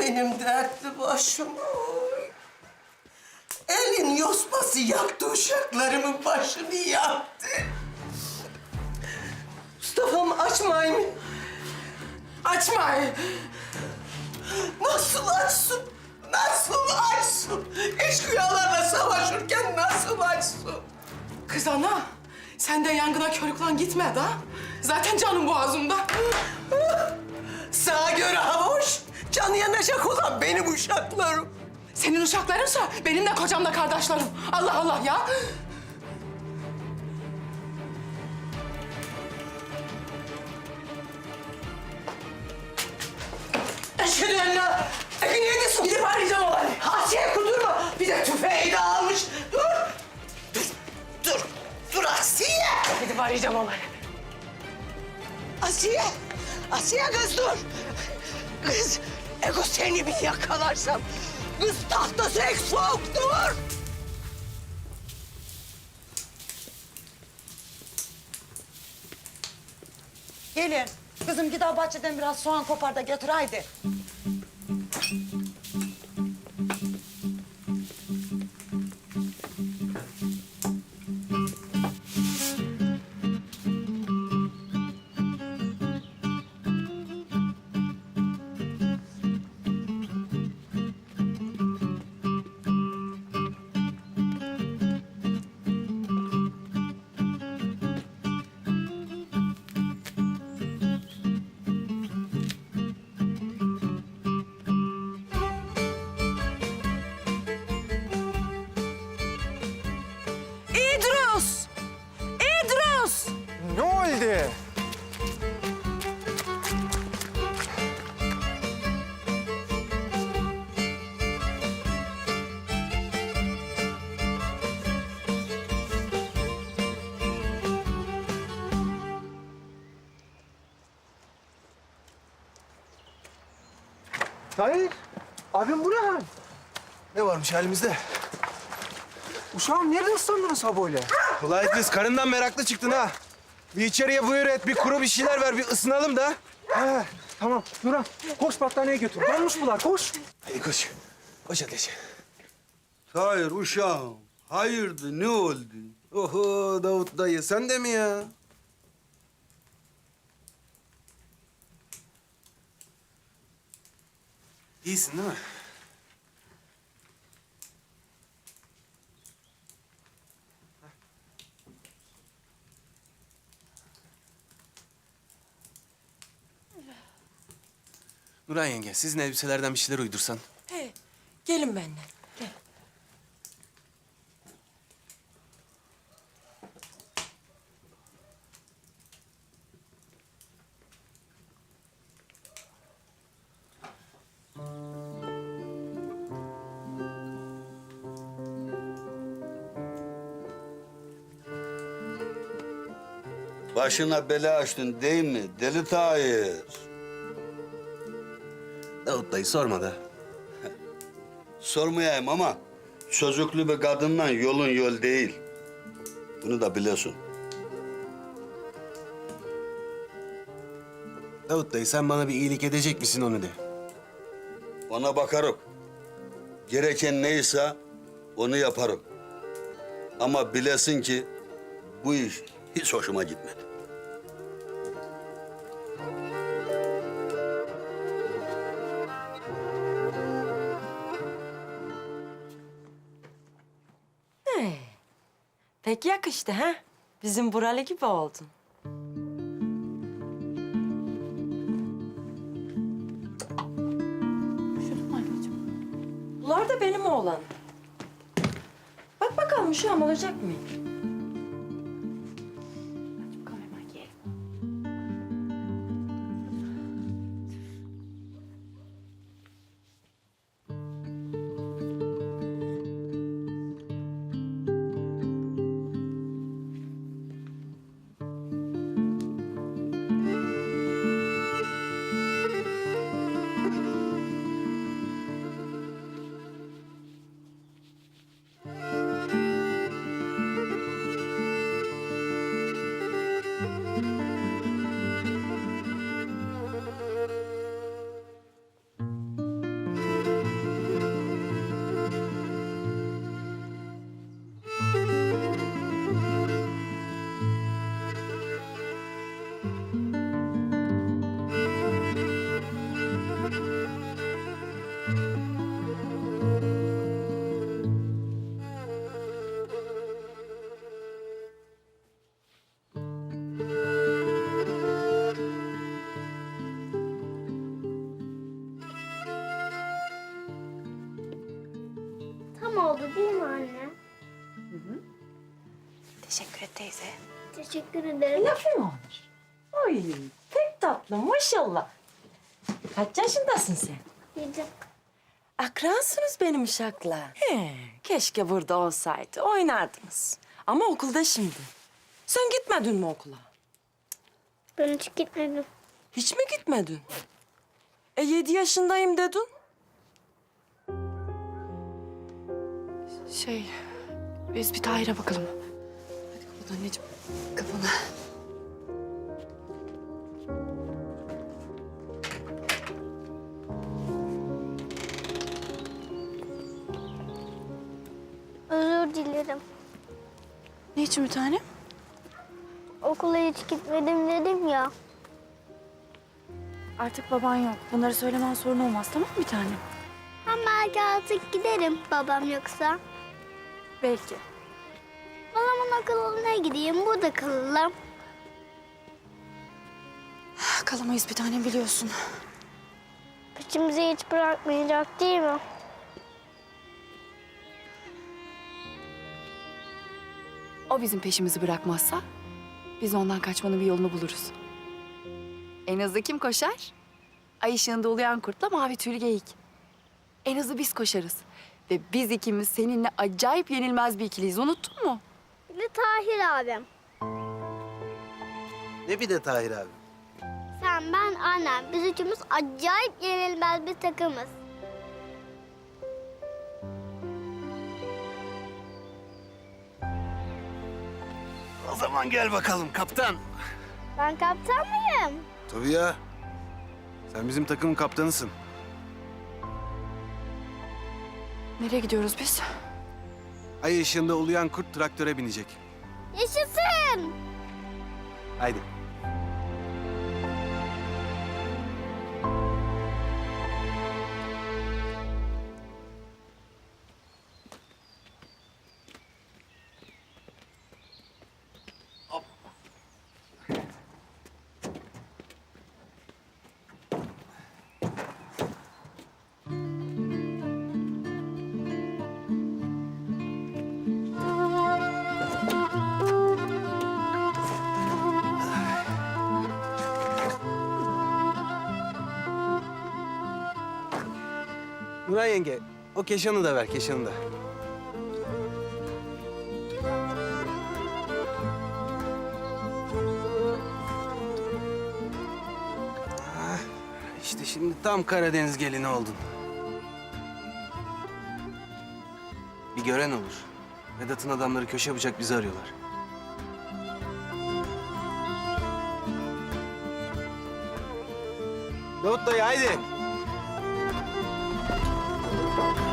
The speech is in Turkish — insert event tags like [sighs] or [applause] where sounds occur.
benim dertli başım. Oy. Elin yosması yaktı uşaklarımın başını yaktı. Mustafa'm açmayın. Açmayın. Nasıl açsın? Nasıl açsın? Eşkıyalarla savaşırken nasıl açsın? Kız ana, sen de yangına körüklen gitme da. Zaten canım boğazımda. [laughs] Canı yanacak olan benim uşaklarım. Senin uşaklarınsa benim de kocam da kardeşlerim. Allah Allah ya. Eşhedü en la... Ekin yedisin. Gidip arayacağım olayı. Asiye kudurma. Bir de tüfeği de almış. Dur. Dur. Dur. Dur Asiye. Gidip arayacağım onları. Asiye. Asiye kız dur. Kız. Ego seni bir yakalarsam. Kız tahtası ek soğuk dur. Gelin. Kızım al bahçeden biraz soğan kopar da getir haydi. Hayır. Abim bu ne hal? Ne varmış halimizde? Uşağım nerede ıslandınız ha böyle? Ulan kız karından meraklı çıktın ha. Bir içeriye buyur et, bir kuru bir şeyler ver, bir ısınalım da. He, tamam. Duran, koş battaniyeye götür. Donmuş bunlar, koş. Hadi koş. Koş ateş. Hayır uşağım. Hayırdır ne oldu? Oho Davut dayı, sen de mi ya? İyisin değil mi? Nurhan yenge, sizin elbiselerden bir şeyler uydursan. He, gelin benimle. Gel. Başına bela açtın değil mi deli Tahir? Davut dayı sorma da. Sormayayım ama çocuklu bir kadından yolun yol değil. Bunu da biliyorsun. Davut dayı sen bana bir iyilik edecek misin onu de. Ona bakarım. Gereken neyse onu yaparım. Ama bilesin ki bu iş hiç hoşuma gitmedi. Pek yakıştı ha? Bizim buralı gibi oldun. Bunlar da benim oğlan. Bak bakalım şu an olacak mı? Değil mi anne? Hı hı. Teşekkür et teyze. Teşekkür ederim. Lafı mı olur? Ay pek tatlı maşallah. Kaç yaşındasın sen? Yedi. Akransınız benim uşakla. He, keşke burada olsaydı. Oynardınız. Ama okulda şimdi. Sen gitmedin mi okula? Ben hiç gitmedim. Hiç mi gitmedin? E yedi yaşındayım dedin. Şey, biz bir Tahir'e bakalım. Hadi kapat anneciğim, kafana. Özür dilerim. Niçin bir tanem? Okula hiç gitmedim dedim ya. Artık baban yok. Bunları söylemen sorun olmaz tamam mı bir tanem? Ama belki artık giderim babam yoksa. Belki. Zaman okuluna gideyim burada kalalım. [sighs] Kalamayız bir tanem biliyorsun. Peşimizi hiç bırakmayacak değil mi? O bizim peşimizi bırakmazsa biz ondan kaçmanın bir yolunu buluruz. En hızlı kim koşar? Ay ışığında uluyan kurtla mavi tüylü geyik. En hızlı biz koşarız. Ve biz ikimiz seninle acayip yenilmez bir ikiliyiz. Unuttun mu? Bir de Tahir abim. Ne bir de Tahir abi? Sen, ben, annem. Biz üçümüz acayip yenilmez bir takımız. O zaman gel bakalım kaptan. Ben kaptan mıyım? Tabii ya. Sen bizim takımın kaptanısın. Nereye gidiyoruz biz? Ay ışığında uluyan kurt traktöre binecek. Yaşasın! Haydi. Nuray yenge, o keşanı da ver, keşanı da. Ah, İşte şimdi tam Karadeniz gelini oldun. Bir gören olur. Vedat'ın adamları köşe bıçak bizi arıyorlar. Davut dayı haydi. Thank you.